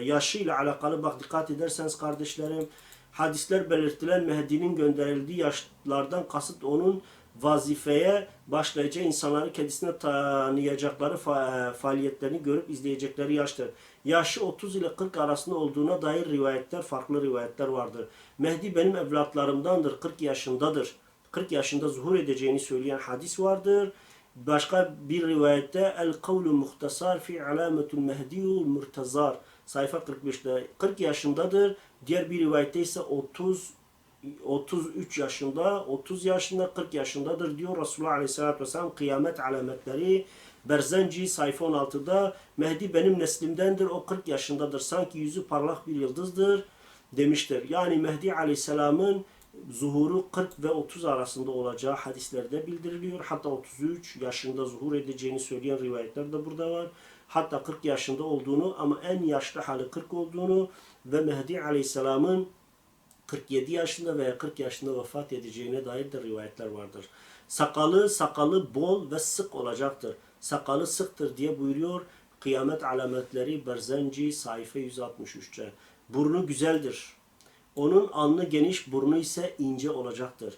Yaşıyla alakalı bak dikkat ederseniz kardeşlerim hadisler belirtilen Mehdi'nin gönderildiği yaşlardan kasıt onun vazifeye başlayacağı insanları kendisine tanıyacakları fa- faaliyetlerini görüp izleyecekleri yaştır. Yaşı 30 ile 40 arasında olduğuna dair rivayetler, farklı rivayetler vardır. Mehdi benim evlatlarımdandır, 40 yaşındadır. 40 yaşında zuhur edeceğini söyleyen hadis vardır. Başka bir rivayette el kavlu muhtasar fi alametul mehdiyul murtazar sayfa 45'te 40 yaşındadır. Diğer bir rivayette ise 30 33 yaşında, 30 yaşında, 40 yaşındadır diyor Resulullah Aleyhisselatü Vesselam kıyamet alametleri Berzenci sayfa 16'da Mehdi benim neslimdendir o 40 yaşındadır sanki yüzü parlak bir yıldızdır demiştir. Yani Mehdi Aleyhisselam'ın zuhuru 40 ve 30 arasında olacağı hadislerde bildiriliyor. Hatta 33 yaşında zuhur edeceğini söyleyen rivayetler de burada var. Hatta 40 yaşında olduğunu ama en yaşlı hali 40 olduğunu ve Mehdi Aleyhisselam'ın 47 yaşında veya 40 yaşında vefat edeceğine dair de rivayetler vardır. Sakalı sakalı bol ve sık olacaktır. Sakalı sıktır diye buyuruyor Kıyamet alametleri Berzenci sayfa 163'te. Burnu güzeldir. Onun alnı geniş, burnu ise ince olacaktır.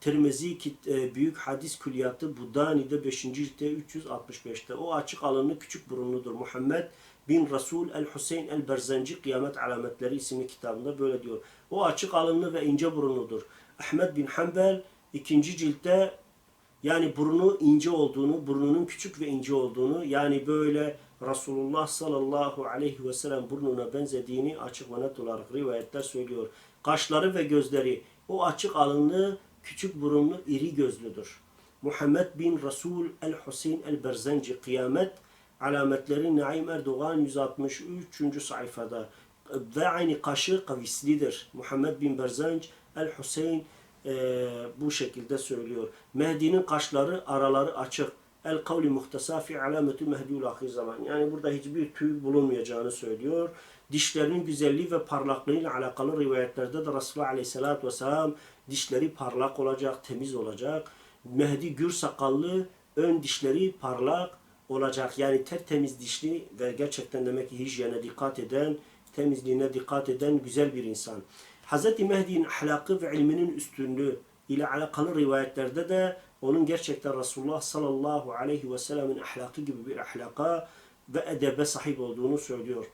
Tirmizi e, Büyük Hadis Külliyatı Budani'de 5. ciltte 365'te. O açık alınlı küçük burunludur. Muhammed bin Resul el-Hüseyin el-Berzenci Kıyamet Alametleri isimli kitabında böyle diyor. O açık alınlı ve ince burunludur. Ahmed bin Hanbel 2. ciltte yani burnu ince olduğunu, burnunun küçük ve ince olduğunu, yani böyle Resulullah sallallahu aleyhi ve sellem burnuna benzediğini açık ve net olarak rivayetler söylüyor. Kaşları ve gözleri o açık alınlı, küçük burunlu, iri gözlüdür. Muhammed bin Resul el-Hüseyin el-Berzenci Kıyamet alametleri Naim Erdoğan 163. sayfada ve aynı kaşı kavislidir. Muhammed bin Berzenc el-Hüseyin e, bu şekilde söylüyor. Mehdi'nin kaşları araları açık. El kavli muhtesa fi alametü mehdiül ahir zaman. Yani burada hiçbir tüy bulunmayacağını söylüyor. Dişlerinin güzelliği ve parlaklığıyla alakalı rivayetlerde de Resulullah Aleyhisselatü Vesselam dişleri parlak olacak, temiz olacak. Mehdi gür sakallı, ön dişleri parlak olacak. Yani tertemiz dişli ve gerçekten demek ki hijyene dikkat eden, temizliğine dikkat eden güzel bir insan. Hz. Mehdi'nin ahlakı ve ilminin üstünlüğü ile alakalı rivayetlerde de onun gerçekten Resulullah sallallahu aleyhi ve sellemin ahlakı gibi bir ahlaka ve edebe sahip olduğunu söylüyor.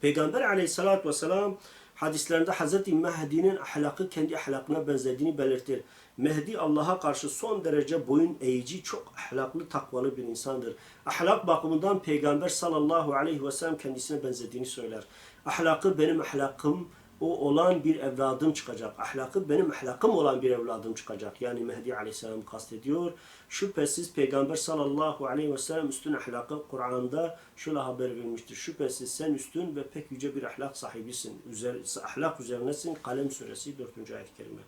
Peygamber aleyhissalatü vesselam hadislerinde Hz. Mehdi'nin ahlakı kendi ahlakına benzediğini belirtir. Mehdi Allah'a karşı son derece boyun eğici, çok ahlaklı, takvalı bir insandır. Ahlak bakımından Peygamber sallallahu aleyhi ve sellem kendisine benzediğini söyler. Ahlakı benim ahlakım, o olan bir evladım çıkacak. Ahlakı benim ahlakım olan bir evladım çıkacak. Yani Mehdi Aleyhisselam kastediyor. Şüphesiz Peygamber sallallahu aleyhi ve sellem üstün ahlakı Kur'an'da şöyle haber vermiştir. Şüphesiz sen üstün ve pek yüce bir ahlak sahibisin. Üzer, ahlak üzerinesin. Kalem suresi 4. ayet-i kerime.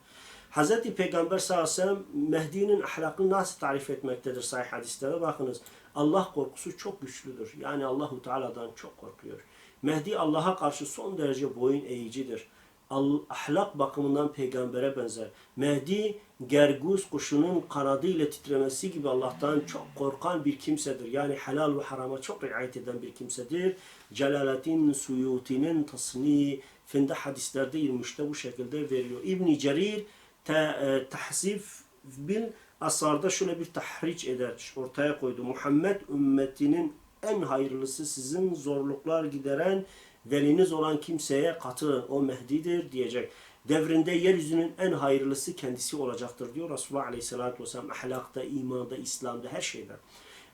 Hz. Peygamber sallallahu aleyhi ve sellem Mehdi'nin ahlakını nasıl tarif etmektedir sahih hadislere bakınız. Allah korkusu çok güçlüdür. Yani Allahu Teala'dan çok korkuyor. Mehdi Allah'a karşı son derece boyun eğicidir. Ahlak bakımından peygambere benzer. Mehdi gerguz kuşunun kanadı ile titremesi gibi Allah'tan çok korkan bir kimsedir. Yani helal ve harama çok riayet eden bir kimsedir. Celaleddin Suyuti'nin tasnifinde hadislerde 23'te bu şekilde veriyor. İbn Cerir te, e, tahsif bil asarda şöyle bir tahriç eder. Ortaya koydu. Muhammed ümmetinin en hayırlısı sizin zorluklar gideren veliniz olan kimseye katılın. O Mehdi'dir diyecek. Devrinde yeryüzünün en hayırlısı kendisi olacaktır diyor Resulullah Aleyhisselatü Vesselam. Ahlakta, imanda, İslam'da her şeyde.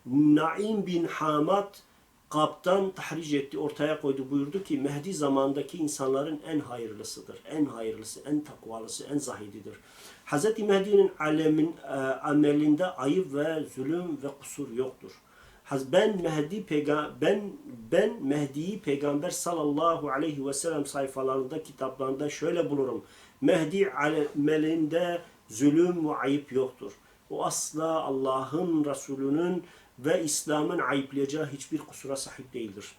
Naim bin Hamad kaptan tahric etti, ortaya koydu. Buyurdu ki Mehdi zamandaki insanların en hayırlısıdır. En hayırlısı, en takvalısı, en zahididir. Hz. Mehdi'nin alemin, e, amelinde ayıp ve zulüm ve kusur yoktur. Ben Mehdi peyga ben ben Mehdi'yi Peygamber sallallahu aleyhi ve sellem sayfalarında kitaplarında şöyle bulurum. Mehdi amelinde zulüm ve ayıp yoktur. O asla Allah'ın Resulü'nün ve İslam'ın ayıplayacağı hiçbir kusura sahip değildir.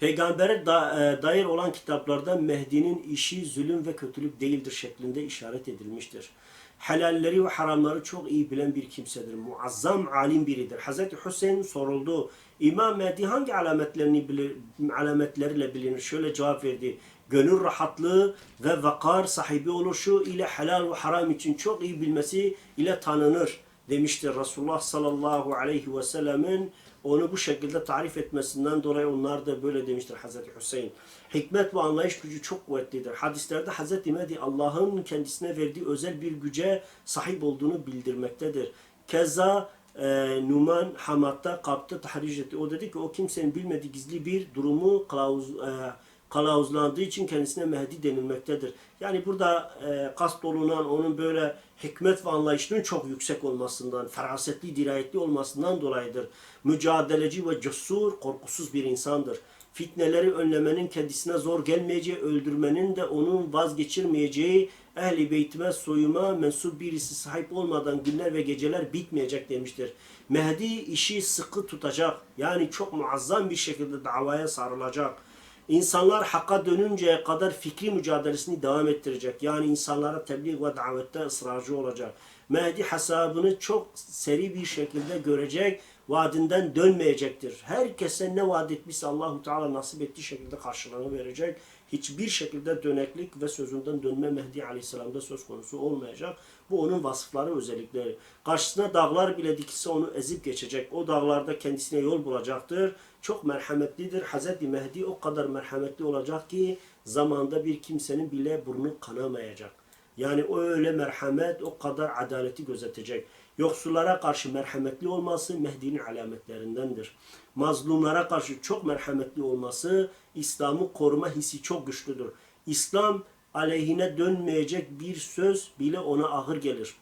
Peygambere e, dair olan kitaplarda Mehdi'nin işi zulüm ve kötülük değildir şeklinde işaret edilmiştir. Helalleri ve haramları çok iyi bilen bir kimsedir. Muazzam alim biridir. Hazreti Hüseyin soruldu. İmam Mehdi hangi alametlerini bilir, alametleriyle bilinir? Şöyle cevap verdi. Gönül rahatlığı ve vakar sahibi oluşu ile helal ve haram için çok iyi bilmesi ile tanınır demiştir. Resulullah sallallahu aleyhi ve sellemin onu bu şekilde tarif etmesinden dolayı onlar da böyle demiştir Hazreti Hüseyin. Hikmet ve anlayış gücü çok kuvvetlidir. Hadislerde Hazreti Mehdi Allah'ın kendisine verdiği özel bir güce sahip olduğunu bildirmektedir. Keza e, Numan Hamad'da kaptı tahriş etti. O dedi ki o kimsenin bilmediği gizli bir durumu kılavuz, e, kılavuzlandığı için kendisine Mehdi denilmektedir. Yani burada e, kast olunan onun böyle hikmet ve anlayışının çok yüksek olmasından, ferasetli, dirayetli olmasından dolayıdır. Mücadeleci ve cesur, korkusuz bir insandır. Fitneleri önlemenin kendisine zor gelmeyeceği, öldürmenin de onun vazgeçirmeyeceği, ehli beytime soyuma mensup birisi sahip olmadan günler ve geceler bitmeyecek demiştir. Mehdi işi sıkı tutacak. Yani çok muazzam bir şekilde davaya sarılacak. İnsanlar hakka dönünceye kadar fikri mücadelesini devam ettirecek. Yani insanlara tebliğ ve davette ısrarcı olacak. Mehdi hesabını çok seri bir şekilde görecek, vaadinden dönmeyecektir. Herkese ne vaat etmişse Allahu Teala nasip ettiği şekilde karşılığını verecek. Hiçbir şekilde döneklik ve sözünden dönme Mehdi Aleyhisselam'da söz konusu olmayacak. Bu onun vasıfları, özellikleri. Karşısına dağlar bile dikilse onu ezip geçecek. O dağlarda kendisine yol bulacaktır. Çok merhametlidir. Hazreti Mehdi o kadar merhametli olacak ki zamanda bir kimsenin bile burnu kanamayacak. Yani o öyle merhamet, o kadar adaleti gözetecek. Yoksullara karşı merhametli olması Mehdi'nin alametlerindendir. Mazlumlara karşı çok merhametli olması İslam'ı koruma hissi çok güçlüdür. İslam aleyhine dönmeyecek bir söz bile ona ağır gelir.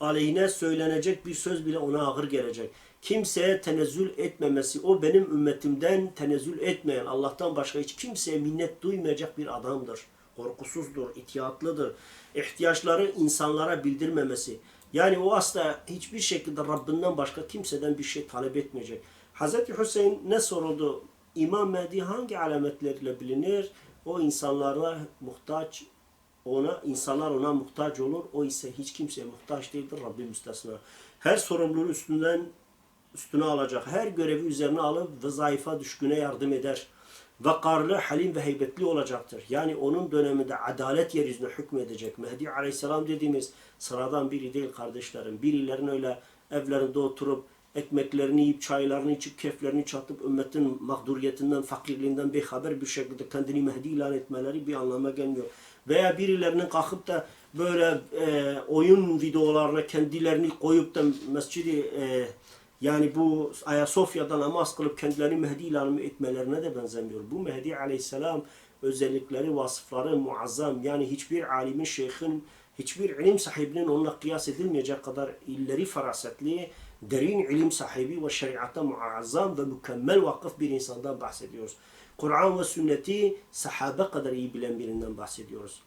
Aleyhine söylenecek bir söz bile ona ağır gelecek. Kimseye tenezzül etmemesi, o benim ümmetimden tenezzül etmeyen, Allah'tan başka hiç kimseye minnet duymayacak bir adamdır. Korkusuzdur, itiyatlıdır. İhtiyaçları insanlara bildirmemesi. Yani o asla hiçbir şekilde Rabbinden başka kimseden bir şey talep etmeyecek. Hz. Hüseyin ne soruldu? İmam Mehdi hangi alametleriyle bilinir? O insanlara muhtaç, ona insanlar ona muhtaç olur. O ise hiç kimseye muhtaç değildir. Rabbim müstesna. Her sorumluluğu üstünden üstüne alacak. Her görevi üzerine alıp vazaifa düşküne yardım eder. Vakarlı, halim ve heybetli olacaktır. Yani onun döneminde adalet yeryüzüne hükmedecek. Mehdi Aleyhisselam dediğimiz sıradan biri değil kardeşlerim. Birilerin öyle evlerinde oturup ekmeklerini yiyip, çaylarını içip, keflerini çatıp, ümmetin mağduriyetinden, fakirliğinden haber bir şekilde kendini Mehdi ilan etmeleri bir anlama gelmiyor. Veya birilerinin kalkıp da böyle e, oyun videolarına kendilerini koyup da mescidi e, yani bu Ayasofya'da namaz kılıp kendilerini Mehdi ilan etmelerine de benzemiyor. Bu Mehdi aleyhisselam özellikleri, vasıfları muazzam. Yani hiçbir alimin, şeyhin, hiçbir ilim sahibinin onunla kıyas edilmeyecek kadar illeri farasetli, derin ilim sahibi ve şeriata muazzam ve mükemmel vakıf bir insandan bahsediyoruz. Kur'an ve sünneti sahabe kadar iyi bilen birinden bahsediyoruz.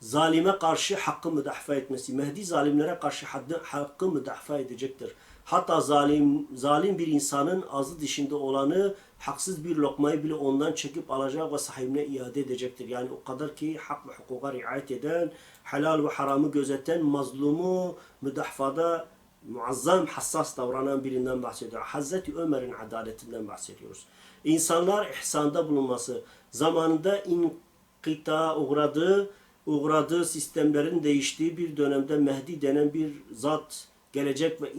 Zalime karşı hakkı müdafaa etmesi. Mehdi zalimlere karşı hakkı müdafaa edecektir. Hatta zalim zalim bir insanın ağzı dışında olanı haksız bir lokmayı bile ondan çekip alacak ve sahibine iade edecektir. Yani o kadar ki hak ve hukuka riayet eden, helal ve haramı gözeten, mazlumu müdafada muazzam hassas davranan birinden bahsediyor. Hazreti Ömer'in adaletinden bahsediyoruz. İnsanlar ihsanda bulunması, zamanında inkita uğradığı, uğradığı sistemlerin değiştiği bir dönemde Mehdi denen bir zat gelecek ve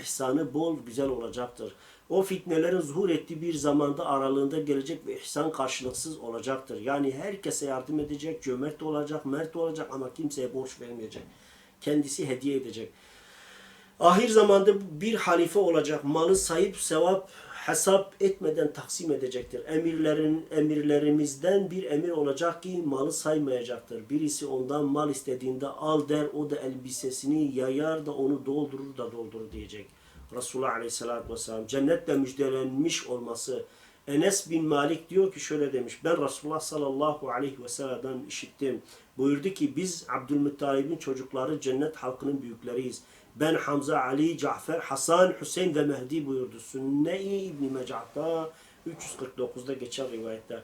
ihsanı bol güzel olacaktır. O fitnelerin zuhur ettiği bir zamanda aralığında gelecek ve ihsan karşılıksız olacaktır. Yani herkese yardım edecek, cömert olacak, mert olacak ama kimseye borç vermeyecek. Kendisi hediye edecek. Ahir zamanda bir halife olacak. Malı sahip sevap hesap etmeden taksim edecektir. Emirlerin emirlerimizden bir emir olacak ki malı saymayacaktır. Birisi ondan mal istediğinde al der, o da elbisesini yayar da onu doldurur da doldurur diyecek. Resulullah Aleyhisselatü Vesselam cennetle müjdelenmiş olması. Enes bin Malik diyor ki şöyle demiş. Ben Resulullah sallallahu aleyhi ve sellem'den işittim. Buyurdu ki biz Abdülmuttalib'in çocukları cennet halkının büyükleriyiz. Ben Hamza, Ali, Cafer, Hasan, Hüseyin ve Mehdi buyurdu. Sünne-i İbn-i Mecat'ta 349'da geçen rivayette.